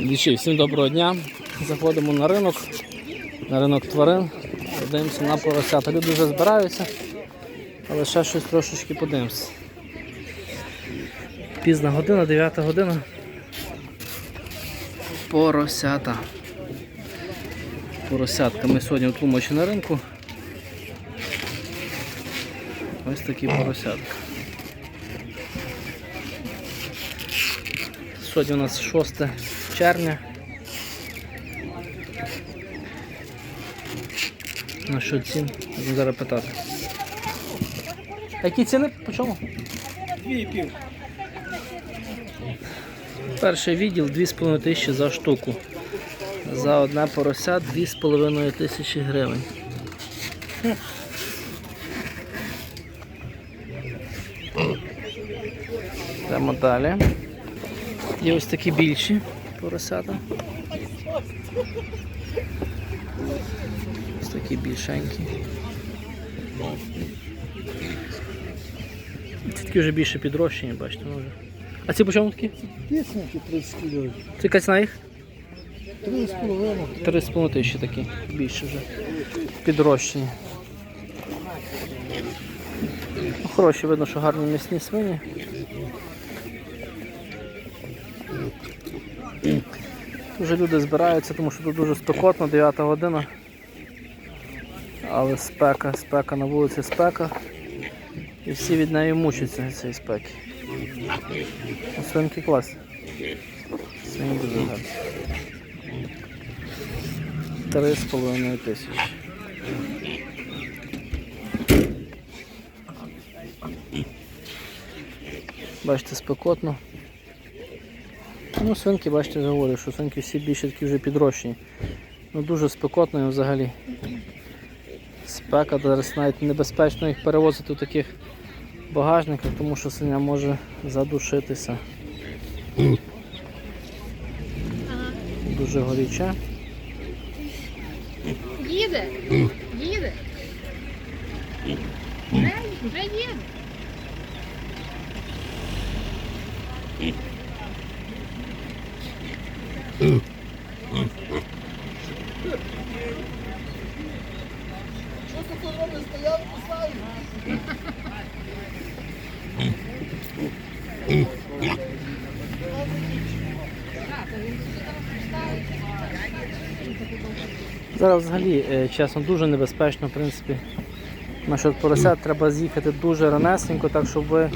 Дічі, всім доброго дня. Заходимо на ринок, на ринок тварин. Подивимося на поросята. Люди вже збираються, але ще щось трошечки подивимося. Пізна година, 9 година. Поросята. Поросятка. Ми сьогодні у Тлумачі на ринку. Ось такі поросятка. Сьогодні у нас 6 червня. На що цін? Будемо зараз питати. Які ціни? По чому? Перший відділ 2,5 тисячі за штуку. За одне порося 2,5 тисячі гривень. Йдемо далі. Є ось такі більші поросята. Ось такі більшенькі. Ці такі вже більше підрощені, бачите, може. А ці по чому такі? Пісники 30 кілів. Це яка ціна їх? Три з половиною. 3,5 тисячі такі, більше вже. Підрощені. Ну, Хороші, видно, що гарні м'ясні свині. Вже люди збираються, тому що тут дуже спекотно, 9 година. Але спека, спека на вулиці спека. І всі від неї мучаться цієї спеки. Ну, Свинки класні. Свині дуже гарні. Три з половиною тисячі. Бачите, спекотно. Ну, свинки, бачите, говорю, що свинки всі більше такі вже підрощені. Ну дуже спекотно взагалі. Спека зараз навіть небезпечно їх перевозити у таких багажниках, тому що свиня може задушитися. Дуже горяче. Їде. Їде. Вже їде. Зараз взагалі, е, чесно, дуже небезпечно, в принципі. Насчет поросят треба з'їхати дуже ранесенько, так щоб ви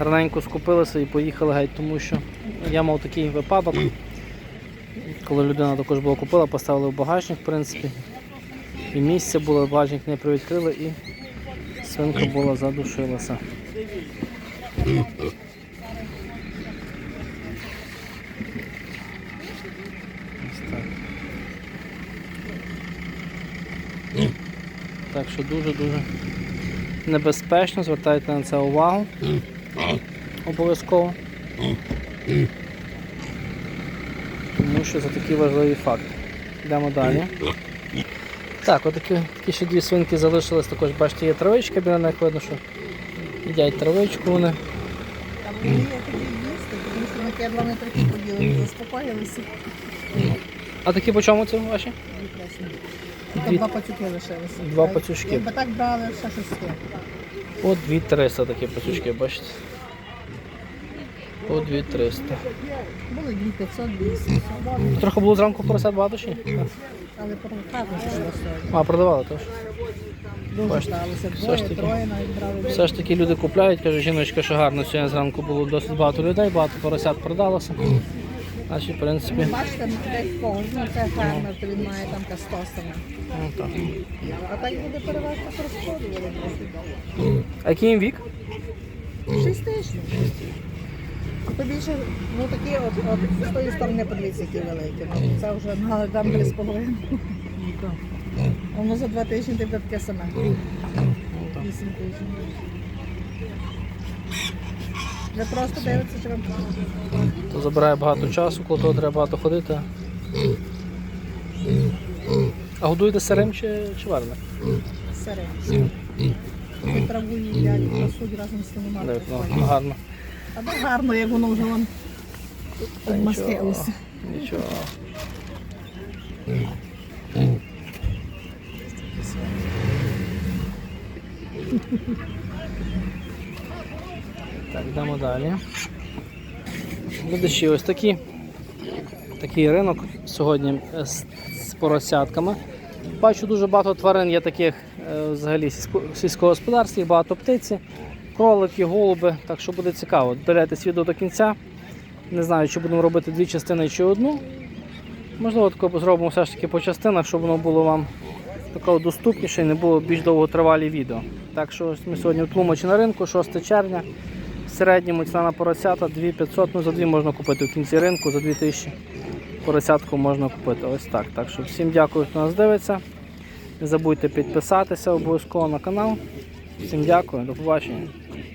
раненько скупилися і поїхали геть, тому що я мав такий випадок, коли людина також була купила, поставили в багажник, в принципі. І місце було, багажник не привідкрили і свинка була задушилася. Так. Так що дуже-дуже небезпечно, звертайте на це увагу. Обов'язково. Тому що це такий важливий факт. Йдемо далі. Так, отакі такі ще дві свинки залишились, також бачите, є травичка біля них, видно, що їдять травичку вони. Там вони є тоді їсти, тому що ми кілометри поділи, заспокоїлися. А такі по чому це ваші? Там Дві- два пацюки лишилися. Два пацюшки. Якби так брали, ще є. По 2300 такі пацючки, бачите. По 2300. Були 2500, 200, Трохи було зранку поросят багато ні? але було. А, продавали теж. Все ж таки. Все ж таки люди купляють, каже, жіночка, що гарно сьогодні зранку було досить багато людей, багато поросят продалося. Значить, в принципі, Бачите, ну десь когось, ну це фермер, то він має там кастосами. ну так. А так буде переважно досить А який їм вік? Шість тижнів. А то більше, ну такі от, от з тої сторони подивіться, які великі. Ну, це вже на там три з половиною. Воно за два тижні ти таке саме. Вісім тижнів. Ви просто дивитися, чи вам То забирає багато часу, коли того треба багато ходити. А годуєте сирим чи, чи варене? сире. Траву їдять, пасуть разом з Де, тим ну, гарно. А так гарно, як воно вже вон нічого. обмастилося. Нічого. Так, йдемо далі. Глядачі, ось такі. Такий ринок сьогодні е, з, з поросятками. Бачу дуже багато тварин є таких е, взагалі сільськогосподарських, багато птиці, кролики, голуби. Так що буде цікаво. Дивляйтесь відео до кінця. Не знаю, чи будемо робити дві частини чи одну. Можливо, тако зробимо все ж таки по частинах, щоб воно було вам такого доступніше і не було більш довготривалі відео. Так що ми сьогодні в Тлумачі на ринку, 6 червня. В середньому ціна на поросята 2500, ну за дві можна купити в кінці ринку, за 2000 поросятку можна купити. Ось так. Так що всім дякую, хто нас дивиться. Не забудьте підписатися обов'язково на канал. Всім дякую, до побачення.